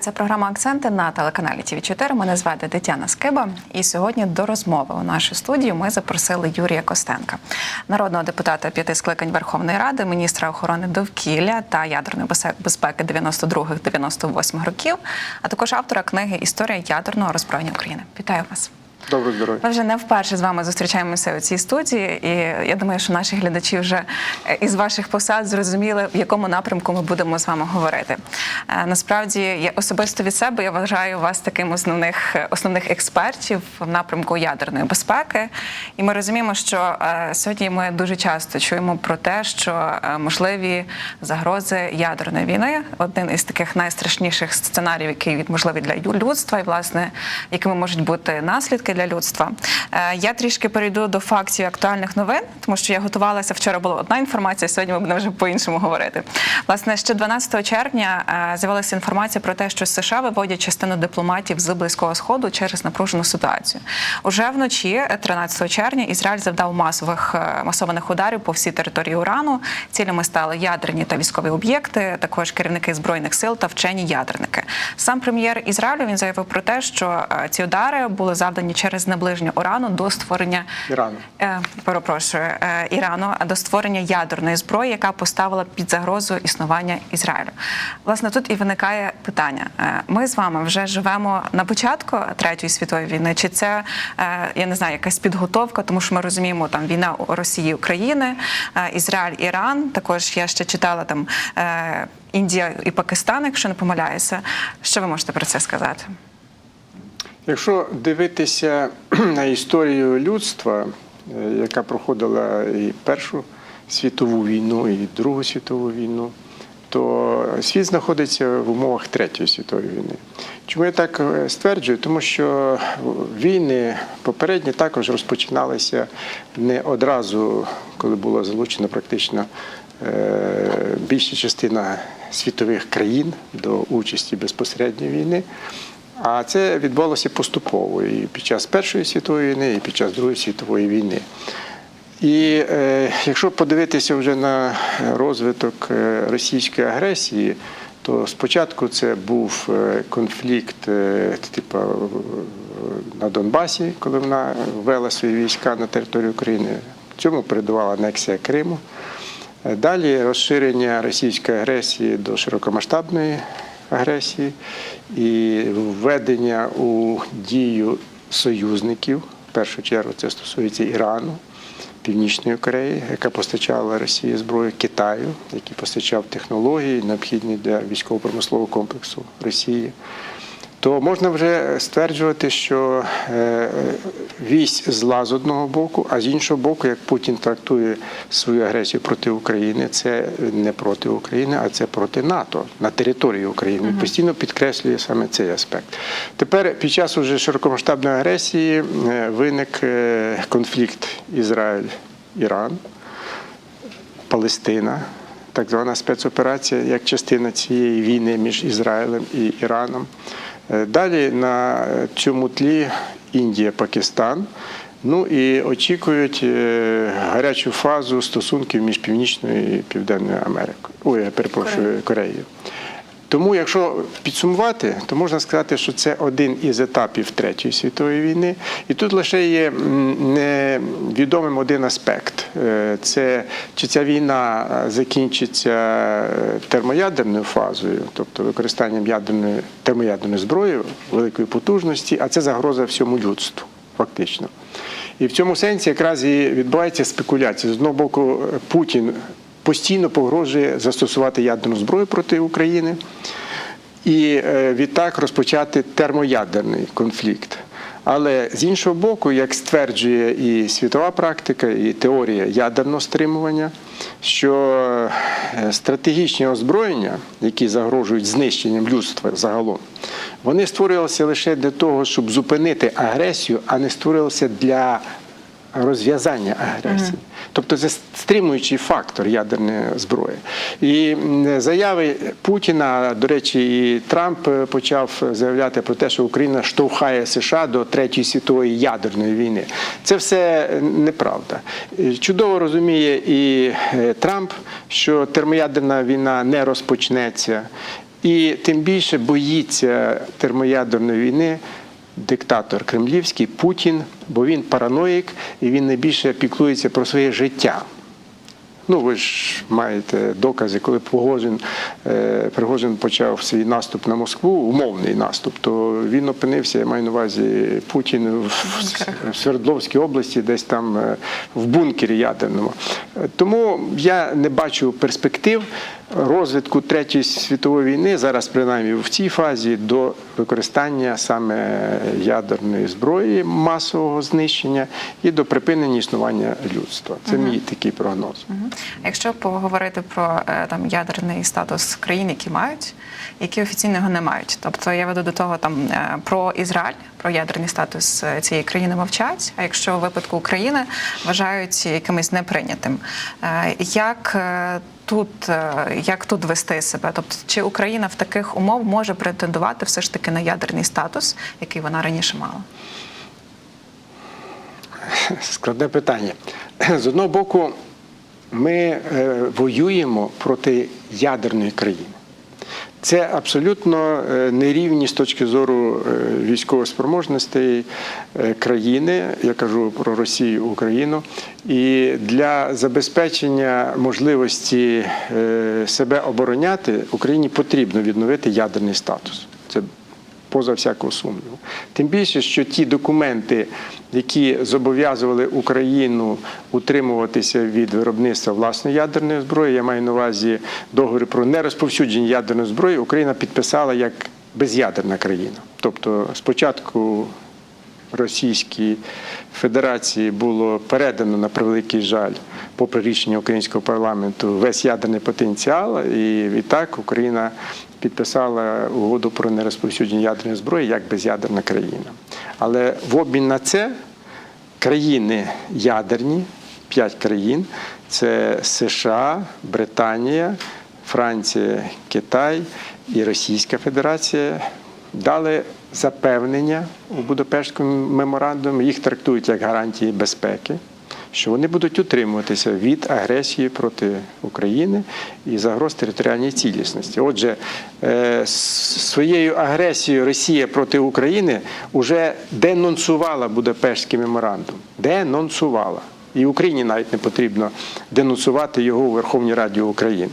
це програма Акценти на телеканалі ТВ 4 Мене звати Тетяна Скиба. І сьогодні до розмови у нашу студію ми запросили Юрія Костенка, народного депутата п'яти скликань Верховної Ради, міністра охорони довкілля та ядерної безпе- безпеки 92-98 років, а також автора книги Історія ядерного роззброєння України. Вітаю вас. Доброго здоров'я. Ми вже не вперше з вами зустрічаємося у цій студії, і я думаю, що наші глядачі вже е, із ваших посад зрозуміли, в якому напрямку ми будемо з вами говорити. Е, Насправді, я особисто від себе я вважаю вас таким основних е, основних експертів в напрямку ядерної безпеки. І ми розуміємо, що сьогодні ми дуже часто чуємо про те, що можливі загрози ядерної війни один із таких найстрашніших сценаріїв, який можливий для людства, і власне якими можуть бути наслідки для людства. Е, Я трішки перейду до фактів актуальних новин, тому що я готувалася вчора. Була одна інформація. Сьогодні ми будемо вже по-іншому говорити. Власне, ще 12 червня е, з'явилася інформація про те, що США виводять частину дипломатів з близького сходу через напружену ситуацію. Уже вночі, е, 13 червня, Ізраїль завдав масових е, масованих ударів по всій території Урану. Цілями стали ядерні та військові об'єкти, також керівники збройних сил та вчені ядерники. Сам прем'єр Ізраїлю він заявив про те, що е, ці удари були завдані через наближення урану до створення Ірану. Е, перепрошую е, Ірану до створення ядерної зброї, яка поставила під загрозу існування Ізраїлю. Власне, тут і виникає питання: Е, ми з вами вже живемо на початку третьої світової війни, чи це е, я не знаю, якась підготовка, тому що ми розуміємо там війна Росії, України, е, Ізраїль, Іран. Також я ще читала там е, Індія і Пакистан, якщо не помиляюся. Що ви можете про це сказати? Якщо дивитися на історію людства, е, яка проходила і Першу світову війну, і Другу світову війну, то світ знаходиться в умовах Третьої світової війни. Чому я так е, стверджую? Тому що війни попередні також розпочиналися не одразу, коли була залучена практично е, більша частина світових країн до участі безпосередньої війни. А це відбувалося поступово і під час Першої світової війни, і під час Другої світової війни. І е, якщо подивитися вже на розвиток е, російської агресії, то спочатку це був е, конфлікт е, типу, на Донбасі, коли вона ввела свої війська на територію України. Цьому передувала анексія Криму. Далі розширення російської агресії до широкомасштабної агресії і введення у дію союзників. В першу чергу це стосується Ірану, Північної Кореї, яка постачала Росії зброю, Китаю, який постачав технології, необхідні для військово-промислового комплексу Росії. То можна вже стверджувати, що е, вісь зла з одного боку, а з іншого боку, як Путін трактує свою агресію проти України, це не проти України, а це проти НАТО на території України. Він Постійно підкреслює саме цей аспект. Тепер під час уже широкомасштабної агресії е, виник е, конфлікт Ізраїль-Іран. Палестина, так звана спецоперація, як частина цієї війни між Ізраїлем і Іраном. Е, Далі на цьому тлі Індія, Пакистан. Ну і очікують е, гарячу фазу стосунків між Північною і Південною Америкою. Ой, я перепрошую, Кореєю. Тому, якщо підсумувати, то можна сказати, що це один із етапів Третьої світової війни. І тут лише є невідомим один аспект: Е, це чи ця війна е, закінчиться е, термоядерною фазою, тобто використанням ядерної термоядерної зброї великої потужності, а це загроза всьому людству, фактично. І в цьому сенсі якраз і відбувається спекуляція. З одного боку, Путін постійно погрожує застосувати ядерну зброю проти України і е, відтак розпочати термоядерний конфлікт. Але з іншого боку, як стверджує і світова практика, і теорія ядерного стримування, що е, стратегічні озброєння, які загрожують знищенням людства загалом, вони створювалися лише для того, щоб зупинити агресію, а не створювалися для розв'язання агресії. Тобто це стримуючий фактор ядерної зброї. І заяви Путіна, до речі, і Трамп е, почав заявляти про те, що Україна штовхає США до Третьої світової ядерної війни. Це все неправда. Е, Чудово розуміє і е, Трамп, що термоядерна війна не розпочнеться. І тим більше боїться термоядерної війни диктатор кремлівський Путін, бо він параноїк і він найбільше піклується про своє життя. Ну, ви ж маєте докази, коли Погожин, е, Пригожин почав свій наступ на Москву, умовний наступ, то він опинився, я маю на увазі Путін в, в Свердловській області, десь там е, в бункері ядерному. Е, Тому я не бачу перспектив розвитку Третьої світової війни, зараз принаймні в цій фазі, до використання саме ядерної зброї масового знищення і до припинення існування людства. Це мій такий прогноз. А Якщо поговорити про е, там ядерний статус країн, які мають, які офіційно його не мають. Тобто я веду до того там е, про Ізраїль, про ядерний статус е, цієї країни мовчать. А якщо у випадку України вважають якимось неприйнятим, Е, як е, тут як тут вести себе? Тобто, чи Україна в таких умов може претендувати все ж таки на ядерний статус, який вона раніше мала? Складне питання. З одного боку, ми воюємо проти ядерної країни. Це абсолютно е, нерівні з точки зору е, військової спроможності е, країни, я кажу про Росію, Україну, і для забезпечення можливості себе обороняти Україні потрібно відновити ядерний статус. Це поза всякого сумніву. Тим більше, що ті документи, які зобов'язували Україну утримуватися від виробництва власної ядерної зброї, я маю на увазі договори про нерозповсюдження ядерної зброї, Україна підписала як без'ядерна країна. Тобто спочатку Російській Федерації було передано на превеликий жаль, попри рішення українського парламенту, весь ядерний потенціал, і відтак Україна підписала угоду про нерозповсюдження ядерної зброї як без'ядерна країна. Але в обмін на це країни ядерні, п'ять країн це США, Британія, Франція, Китай і Російська Федерація дали запевнення у Будапештському меморандумі, їх трактують як гарантії безпеки, що вони будуть утримуватися від агресії проти України і загроз територіальній цілісності. Отже, е, своєю агресією Росія проти України вже денонсувала Будапештський меморандум. Денонсувала. І Україні навіть не потрібно денонсувати його у Верховній Раді України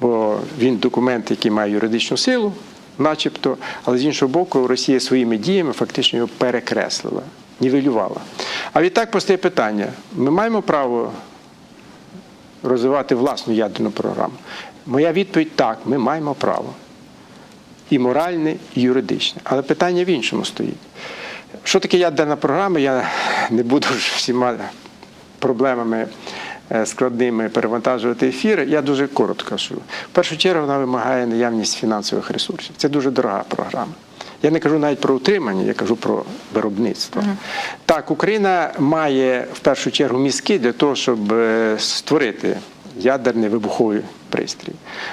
бо він документ, який має юридичну силу, начебто, але з іншого боку, Росія своїми діями фактично його перекреслила, нівелювала. А відтак постає питання: ми маємо право розвивати власну ядерну програму? Моя відповідь так, ми маємо право. І моральне, і юридичне. Але питання в іншому стоїть. Що таке ядерна програма? Я не буду ж всіма проблемами е, складними перевантажувати ефір. Я дуже коротко кажу. В першу чергу вона вимагає наявність фінансових ресурсів. Це дуже дорога програма. Я не кажу навіть про утримання, я кажу про виробництво. Так, Україна має в першу чергу мізки для того, щоб е, створити ядерний вибуховий пристрій.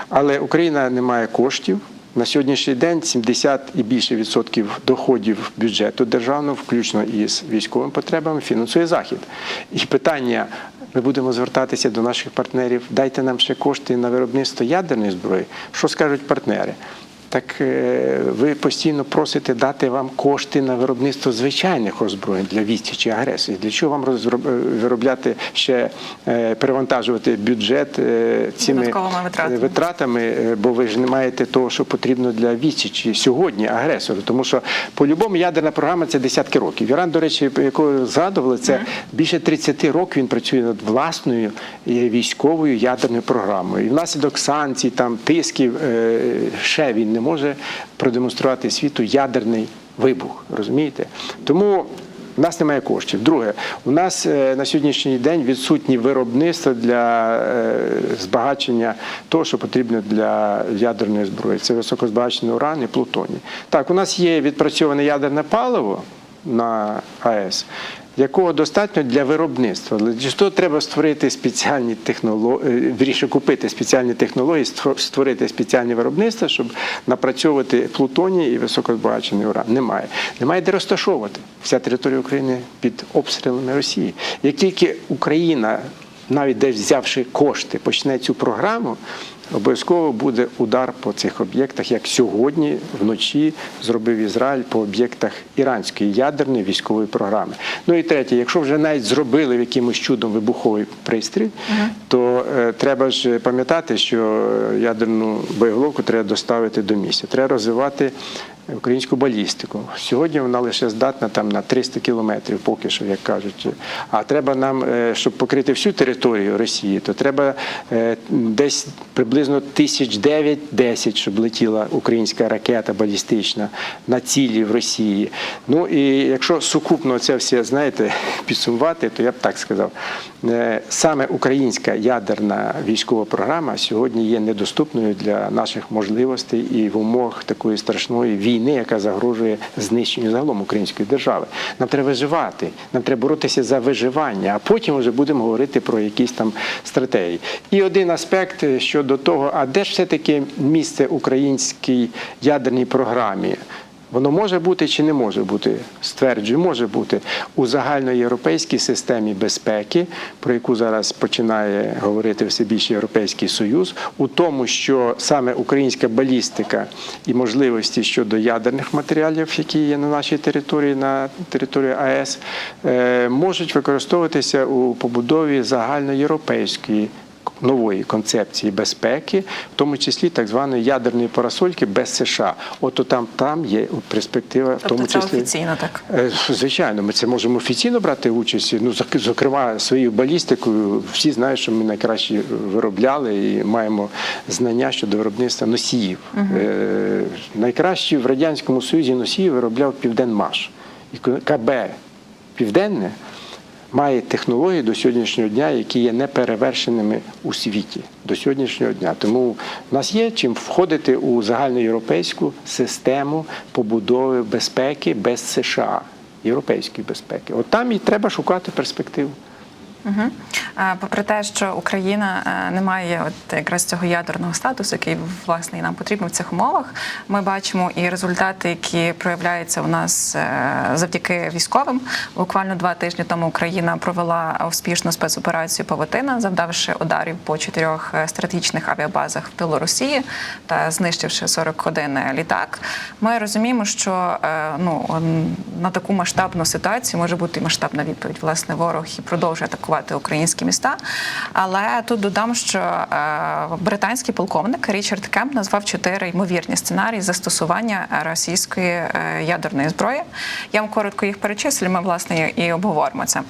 Але Україна не має коштів. На сьогоднішній день 70 і більше відсотків доходів бюджету державного, включно із військовими потребами, фінансує захід. І питання: ми будемо звертатися до наших партнерів, дайте нам ще кошти на виробництво ядерної зброї. Що скажуть партнери? Так е, ви постійно просите дати вам кошти на виробництво звичайних озброєнь для відсічі агресії. Для чого вам е, виробляти ще е, перевантажувати бюджет цими витратами. витратами, бо ви ж не маєте того, що потрібно для відсічі сьогодні агресору. Тому що по-любому ядерна програма це десятки років. Іран, до речі, якого згадували, це більше 30 років він працює над власною військовою ядерною програмою. І внаслідок санкцій, там тисків ще він не може продемонструвати світу ядерний вибух. Розумієте? Тому. У нас немає коштів. Друге, у нас е, на сьогоднішній день відсутні виробництва для е, збагачення того, що потрібно для ядерної зброї. Це високозбагачений уран і плутоній. Так, у нас є відпрацьоване ядерне паливо на АЕС, якого достатньо для виробництва. Для того треба створити спеціальні технології, вірніше купити спеціальні технології, ство- створити спеціальні виробництва, щоб напрацьовувати плутоній і високозбагачений уран. Немає. Немає де розташовувати. Вся територія України під обстрілами Росії. Як тільки Україна, навіть десь взявши кошти, почне цю програму. обов'язково буде удар по цих об'єктах, як сьогодні вночі зробив Ізраїль по об'єктах іранської ядерної військової програми. Ну і третє, якщо вже навіть зробили якимось чудом вибуховий пристрій, то е, треба ж пам'ятати, що ядерну боєголовку треба доставити до місця. Треба розвивати українську балістику. Сьогодні вона лише здатна там на 300 кілометрів, поки що, як кажуть. А треба нам, е, щоб покрити всю територію Росії, то треба е, десь приблизно тисяч дев'ять-десять, щоб летіла українська ракета балістична на цілі в Росії. Ну і якщо сукупно це все, знаєте, підсумувати, то я б так сказав, саме українська ядерна військова програма сьогодні є недоступною для наших можливостей і в умовах такої страшної війни, яка загрожує знищенню загалом української держави. Нам треба виживати, нам треба боротися за виживання, а потім вже будемо говорити про якісь там стратегії. І один аспект е, щодо того, а де ж все-таки місце українській ядерній програмі? Воно може бути чи не може бути? Стверджую, може бути у загальноєвропейській системі безпеки, про яку зараз починає говорити все більше Європейський Союз, у тому, що саме українська балістика і можливості щодо ядерних матеріалів, які є на нашій території, на території АЕС, е, можуть використовуватися у побудові загальноєвропейської нової концепції безпеки, в тому числі так званої ядерної парасольки без США. От там, там є перспектива, в Тобто тому це числі офіційно так. Е, Звичайно, ми це можемо офіційно брати участь. Ну, зокрема, своєю балістикою всі знають, що ми найкраще виробляли і маємо знання щодо виробництва носіїв. Е, найкращі в радянському союзі носії виробляв Південмаш і КБ Південне. Має технології до сьогоднішнього дня, які є неперевершеними у світі до сьогоднішнього дня. Тому в нас є чим входити у загальноєвропейську систему побудови безпеки без США, європейської безпеки. От там і треба шукати перспективу. Угу. Попри те, що Україна е, не має от якраз цього ядерного статусу, який власне нам потрібен в цих умовах, ми бачимо і результати, які проявляються у нас е, завдяки військовим. Буквально два тижні тому Україна провела успішну спецоперацію Павутина, завдавши ударів по чотирьох е, стратегічних авіабазах в тилу Росії та знищивши 41 літак. Ми розуміємо, що ну на таку масштабну ситуацію може бути масштабна відповідь. Власне, ворог і продовжує атакувати українські міста. Але тут додам, що е, британський полковник Річард Кемп назвав чотири ймовірні сценарії застосування російської е, ядерної зброї. Я вам коротко їх перечислю. Ми власне і обговоримо це.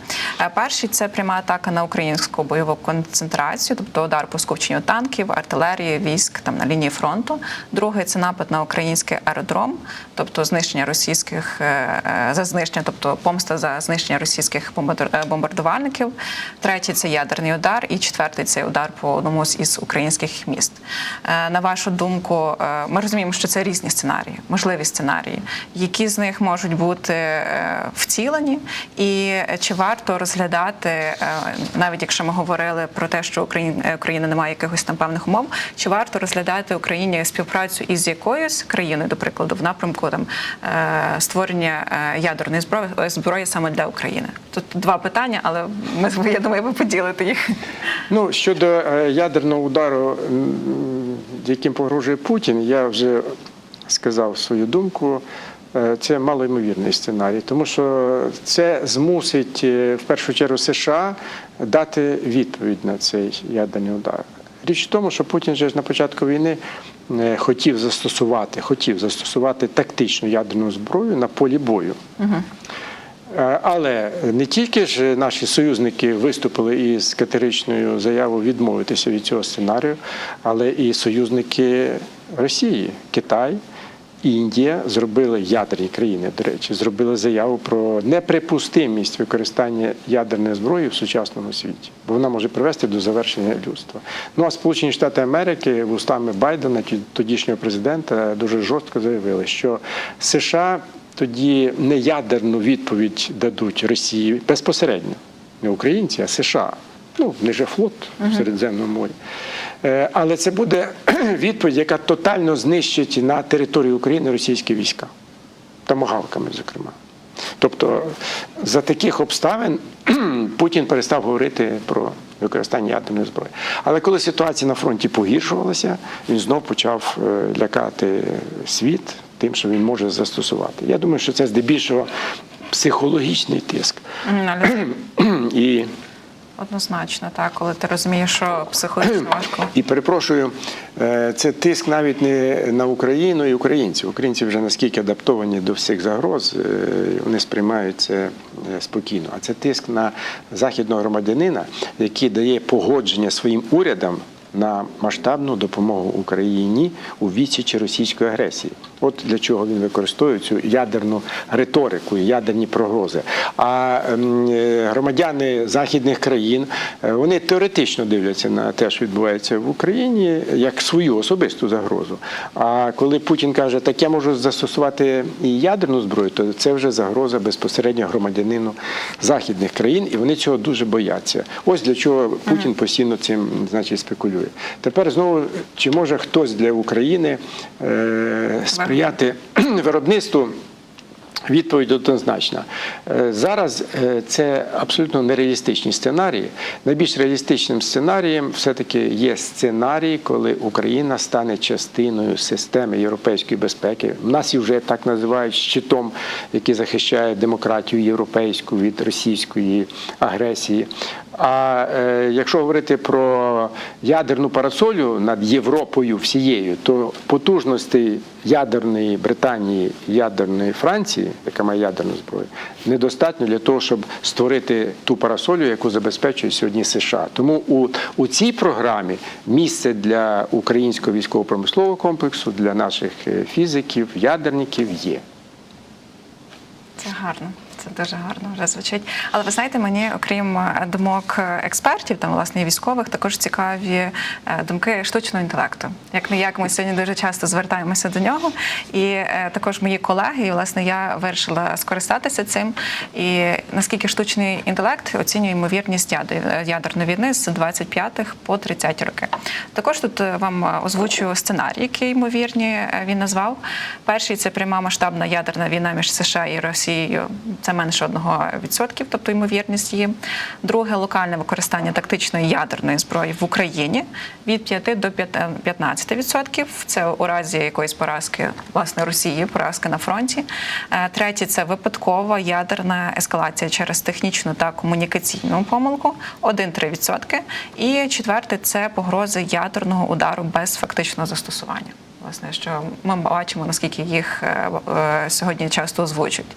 Е, Перший це пряма атака на українську бойову концентрацію, тобто удар по скупченню танків, артилерії, військ там на лінії фронту. Другий це напад на український аеродром, тобто знищення російських за знищення, тобто помста за знищення російських бомбард- бомбардувальників. Третій це ядерний удар, і четвертий це удар по одному з із українських міст. Е, На вашу думку, е, ми розуміємо, що це різні сценарії, можливі сценарії. Які з них можуть бути е, втілені, і чи варто розглядати, навіть якщо ми говорили про те, що Україна, не має якихось там певних умов, чи варто розглядати Україні співпрацю із якоюсь країною, до прикладу, в напрямку там створення ядерної зброї зброї саме для України? Тут два питання, але ми я думаю, ви поділите їх. Ну, щодо е, ядерного удару, яким погрожує Путін, я вже сказав свою думку. Е, Це малоймовірний сценарій, тому що це змусить е, в першу чергу США дати відповідь на цей ядерний удар. Річ в тому, що Путін же на початку війни хотів застосувати, хотів застосувати тактичну ядерну зброю на полі бою. Е, Але не тільки ж наші союзники виступили із категоричною заявою відмовитися від цього сценарію, але і союзники Росії, Китай. Індія зробили ядерні країни, до речі, зробили заяву про неприпустимість використання ядерної зброї в сучасному світі, бо вона може привести до завершення людства. Ну а Сполучені Штати Америки вустами Байдена, тодішнього президента, дуже жорстко заявили, що США тоді не ядерну відповідь дадуть Росії безпосередньо, не українці, а США. Ну, них же флот в Середземному морі. Е, Але це буде відповідь, яка тотально знищить на території України російські війська, томагавками, зокрема. Тобто за таких обставин Путін перестав говорити про використання ядерної зброї. Але коли ситуація на фронті погіршувалася, він знов почав е, лякати світ тим, що він може застосувати. Я думаю, що це здебільшого психологічний тиск. І Однозначно, так, коли ти розумієш, що психологічно важко. І перепрошую, е, це тиск навіть не на Україну і українців. Українці вже наскільки адаптовані до всіх загроз, е, вони сприймають це е, спокійно. А це тиск на західного громадянина, який дає погодження своїм урядам на масштабну допомогу Україні у відсічі російської агресії. От для чого він використовує цю ядерну риторику, ядерні прогрози. А ем, е, громадяни західних країн е, вони теоретично дивляться на те, що відбувається в Україні, як свою особисту загрозу. А коли Путін каже, так я можу застосувати і ядерну зброю, то це вже загроза безпосередньо громадянину західних країн, і вони цього дуже бояться. Ось для чого Путін постійно цим значить спекулює. Тепер знову чи може хтось для України е, сприяти виробництву? Відповідь однозначна. Е, Зараз е, це абсолютно нереалістичні сценарії. Найбільш реалістичним сценарієм все-таки є сценарій, коли Україна стане частиною системи європейської безпеки. У нас вже так називають щитом, який захищає демократію європейську від російської агресії. А е, якщо говорити про ядерну парасолю над Європою всією, то потужностей ядерної Британії, ядерної Франції, яка має ядерну зброю, недостатньо для того, щоб створити ту парасолю, яку забезпечує сьогодні США. Тому у, у цій програмі місце для українського військово-промислового комплексу, для наших е, фізиків, ядерників є. Це гарно. Це дуже гарно вже звучить. Але ви знаєте, мені, окрім е, думок е, експертів, там власне і військових, також цікаві е, думки штучного інтелекту. Як не як ми сьогодні дуже часто звертаємося до нього. І також мої колеги, і власне я вирішила скористатися цим. І наскільки штучний інтелект оцінює ймовірність ядерної війни з 25 по 30 роки. Також тут вам озвучую сценарій, який ймовірні він назвав. Перший це пряма масштабна ядерна війна між США і Росією. Це менше одного відсотків, тобто ймовірність її. Друге локальне використання тактичної ядерної зброї в Україні від 5 до 15 відсотків. Це у разі якоїсь поразки власне Росії, поразки на фронті. Е, Третє це випадкова ядерна ескалація через технічну та комунікаційну помилку 1-3 відсотки. І четверте це погрози ядерного удару без фактичного застосування. Власне, що ми бачимо, наскільки їх е, е, сьогодні часто озвучують.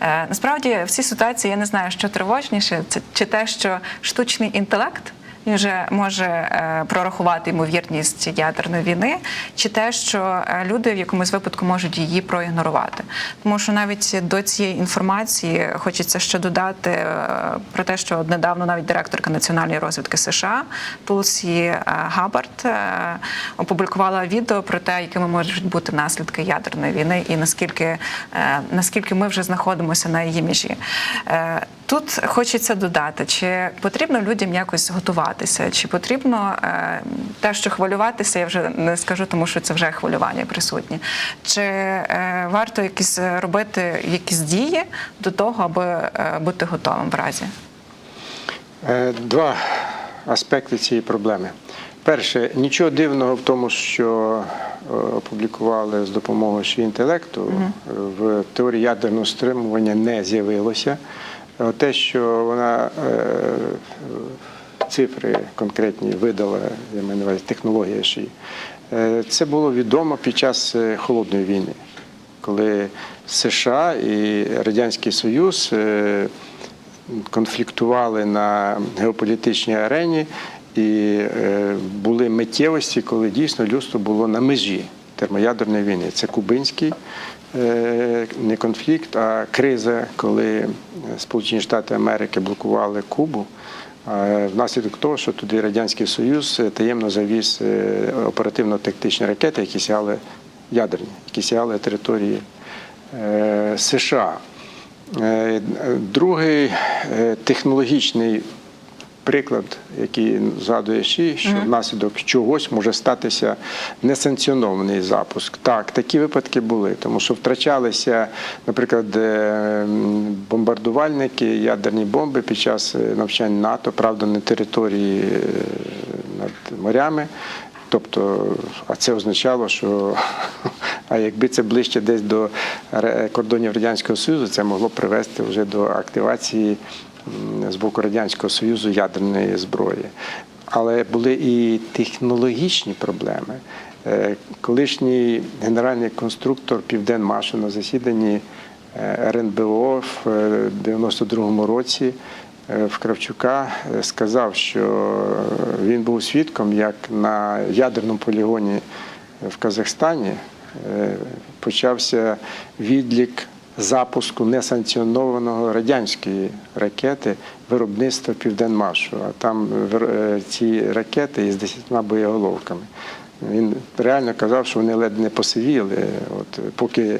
Е, Насправді, в цій ситуації я не знаю, що тривожніше, це чи те, що штучний інтелект. Він вже може е, прорахувати ймовірність ядерної війни, чи те, що е, люди в якомусь випадку можуть її проігнорувати. Тому що навіть до цієї інформації хочеться ще додати е, про те, що недавно навіть директорка національної розвідки США Тулсі Габард опублікувала відео про те, якими можуть бути наслідки ядерної війни, і наскільки, наскільки ми вже знаходимося на її межі. Тут хочеться додати, чи потрібно людям якось готуватися, чи потрібно е, те, що хвилюватися, я вже не скажу, тому що це вже хвилювання присутнє. Чи е, варто якісь робити якісь дії до того, аби е, бути готовим в разі? Е, Два аспекти цієї проблеми. Перше, нічого дивного в тому, що е, опублікували з допомогою інтелекту е, в теорії ядерного стримування не з'явилося. Е, Те, що вона е, цифри конкретні видала, я маю на увазі технологія ще е, це було відомо під час е, холодної війни, коли США і Радянський Союз. е, конфліктували на геополітичній арені, і були миттєвості, коли дійсно людство було на межі термоядерної війни. Це кубинський не конфлікт, а криза, коли Сполучені Штати Америки блокували Кубу. Внаслідок того, що туди Радянський Союз е, таємно завіз е, оперативно-тактичні ракети, які сягали ядерні, які сягали території е, США. Другий технологічний приклад, який згадує ще, що внаслідок чогось може статися несанкціонований запуск. Так, такі випадки були, тому що втрачалися, наприклад, е, бомбардувальники, ядерні бомби під час е, навчань НАТО, правда, на території е, над морями. Тобто, а це означало, що а якби це ближче десь до кордонів Радянського Союзу, це могло привести вже до активації з боку Радянського Союзу ядерної зброї. Але були і технологічні проблеми. Е, Колишній генеральний конструктор Південмашу на засіданні е, РНБО в е, 92-му році е, в Кравчука сказав, що він був свідком, як на ядерному полігоні в Казахстані почався відлік запуску несанкціонованого радянської ракети виробництва Південмашу. А там е, ці ракети із 10 боєголовками. Він реально казав, що вони ледь не посивіли. От поки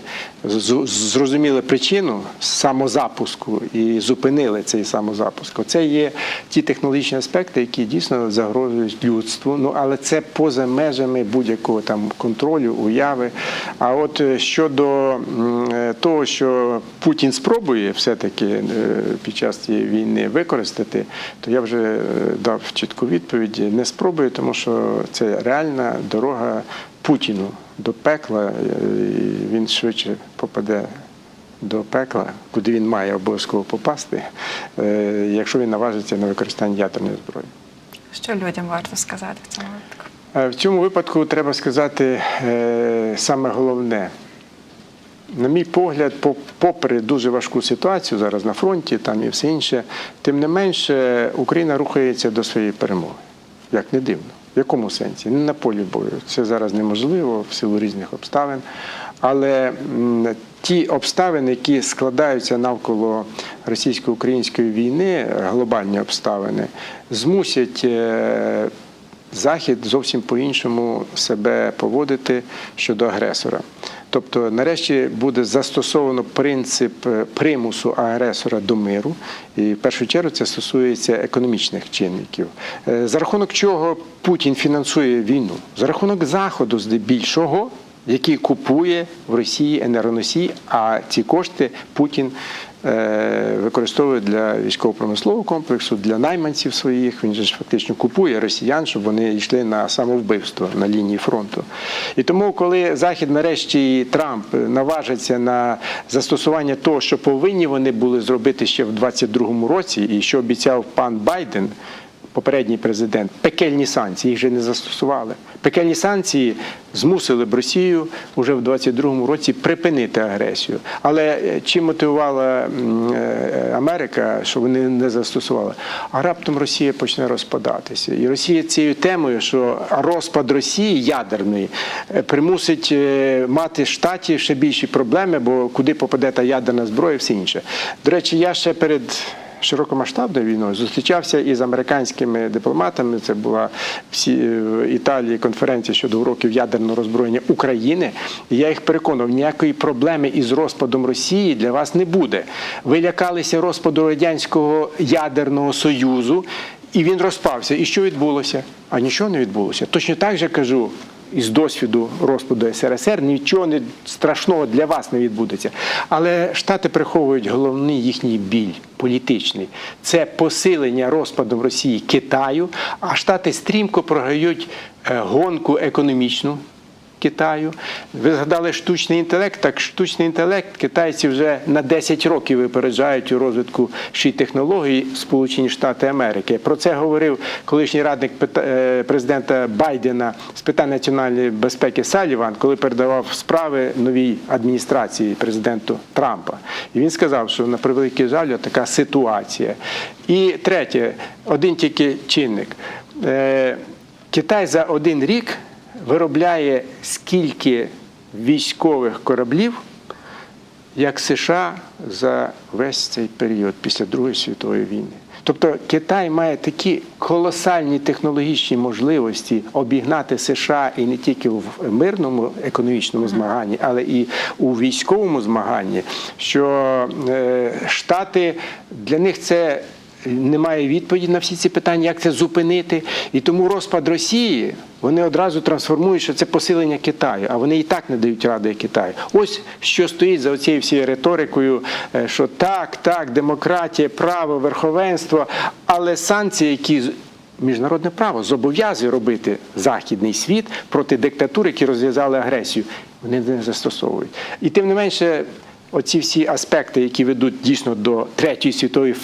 зрозуміли причину самозапуску і зупинили цей самозапуск. Це є ті технологічні аспекти, які дійсно загрожують людству. Ну але це поза межами будь-якого там контролю, уяви. А от е, щодо е, того, що Путін спробує все-таки е, під час цієї війни використати, то я вже дав чітку відповідь. Не спробує, тому що це реальна дорога Путіну до пекла. е, і Він швидше попаде до пекла, куди він має обов'язково попасти, е, якщо він наважиться на використання ядерної зброї. Що людям варто сказати в цьому випадку? Е, В цьому випадку треба сказати саме головне. На мій погляд, попри дуже важку ситуацію зараз на фронті там і все інше, тим не менше Україна рухається до своєї перемоги. Як не дивно. В якому сенсі? Не на полі бою. Це зараз неможливо в силу різних обставин. Але ті обставини, які складаються навколо російсько-української війни, глобальні обставини, змусять е, Захід зовсім по-іншому себе поводити щодо агресора. Тобто, нарешті буде застосовано принцип е, примусу агресора до миру, і в першу чергу це стосується економічних чинників. Е, За рахунок чого Путін фінансує війну? За рахунок Заходу, здебільшого, який купує в Росії енергоносії, а ці кошти Путін використовує для військово-промислового комплексу, для найманців своїх. Він же ж фактично купує росіян, щоб вони йшли на самовбивство на лінії фронту. І тому, коли Захід нарешті Трамп наважиться на застосування того, що повинні вони були зробити ще в 2022 році, і що обіцяв пан Байден. Попередній президент пекельні санкції їх же не застосували. Пекельні санкції змусили б Росію вже в 22-му році припинити агресію. Але е, чим мотивувала е, Америка, що вони не застосували? А раптом Росія почне розпадатися. І Росія цією темою, що розпад Росії ядерної е, примусить мати штаті ще більші проблеми, бо куди попаде та ядерна зброя, і все інше. До речі, я ще перед широкомасштабною війною зустрічався із американськими дипломатами. Це була всі в Італії конференція щодо уроків ядерного роззброєння України. І я їх переконав, ніякої проблеми із розпадом Росії для вас не буде. Ви лякалися розпаду радянського ядерного союзу, і він розпався. І що відбулося? А нічого не відбулося. Точно так же кажу із досвіду розпаду СРСР нічого не страшного для вас не відбудеться. Але Штати приховують головний їхній біль політичний. Це посилення розпадом Росії Китаю, а Штати стрімко програють е, гонку економічну. Китаю. Ви згадали штучний інтелект. Так, штучний інтелект китайці вже на 10 років випереджають у розвитку ще й технологій Сполучені Штати Америки. Про це говорив колишній радник е, президента Байдена з питань національної безпеки Саліван, коли передавав справи новій адміністрації президенту Трампа. І він сказав, що на превеликий жаль, така ситуація. І третє, один тільки чинник. Е, Китай за один рік виробляє скільки військових кораблів, як США за весь цей період після Другої світової війни. Тобто Китай має такі колосальні технологічні можливості обігнати США і не тільки в мирному економічному змаганні, але і у військовому змаганні, що е, Штати для них це немає відповіді на всі ці питання, як це зупинити. І тому розпад Росії вони одразу трансформують, що це посилення Китаю, а вони і так не дають ради Китаю. Ось що стоїть за цією всією риторикою, е, що так, так, демократія, право, верховенство, але санкції, які міжнародне право зобов'язує робити західний світ проти диктатур, які розв'язали агресію. Вони не застосовують. І тим не менше, оці всі аспекти, які ведуть дійсно до третьої світової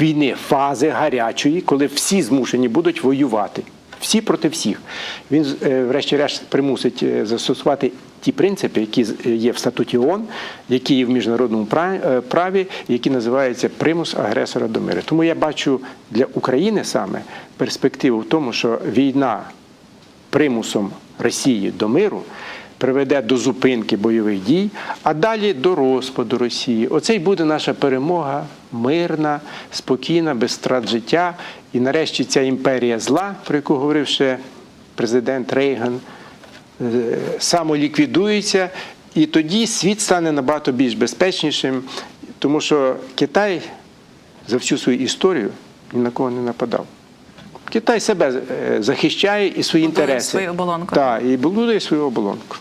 війни, фази гарячої, коли всі змушені будуть воювати. Всі проти всіх. Він, е, врешті-решт, примусить е, застосувати ті принципи, які з- є в статуті ООН, які є в міжнародному пра- е, праві, які називаються примус агресора до миру. Тому я бачу для України саме перспективу в тому, що війна примусом Росії до миру приведе до зупинки бойових дій, а далі до розпаду Росії. Оце й буде наша перемога мирна, спокійна, без страт життя. І нарешті ця імперія зла, про яку говорив ще президент Рейган, е, самоліквідується, і тоді світ стане набагато більш безпечнішим, тому що Китай за всю свою історію ні на кого не нападав. Китай себе е, захищає і свої Будує інтереси. свою оболонку. Так, і будує свою оболонку.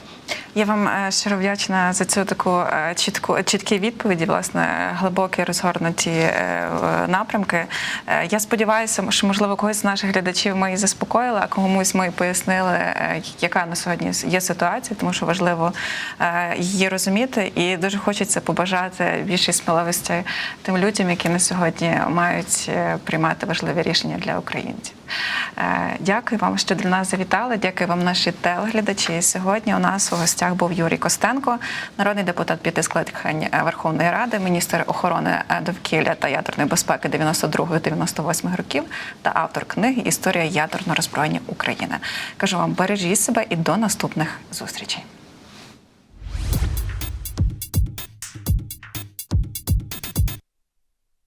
Я вам е, щиро вдячна за цю таку е, чітку чіткі відповіді, власне, глибокі розгорнуті е, напрямки. Я сподіваюся, що можливо когось з наших глядачів ми і заспокоїли, а комусь ми і пояснили, яка на сьогодні є ситуація, тому що важливо її розуміти, і дуже хочеться побажати більше сміливості тим людям, які на сьогодні мають приймати важливі рішення для українців. Е, Дякую вам, що до нас завітали. Дякую вам, наші телеглядачі. Сьогодні у нас у гостях був Юрій Костенко, народний депутат п'яти скликань Верховної Ради, міністр охорони е, довкілля та ядерної безпеки 92-98 років та автор книги Історія ядерного роззброєння України. Кажу вам, бережіть себе і до наступних зустрічей.